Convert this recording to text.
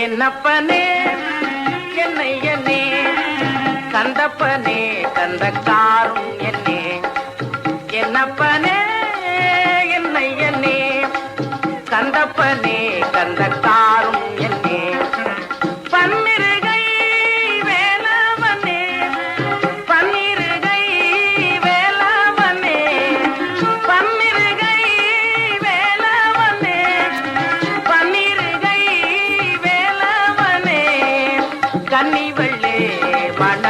என்னப்பனே? என்னையனே என்னே கந்தப்பனே கந்தக்காரும் என்னே? என்னப்பனே? என்னையனே கந்தப்ப கன்னிவள்ளே மன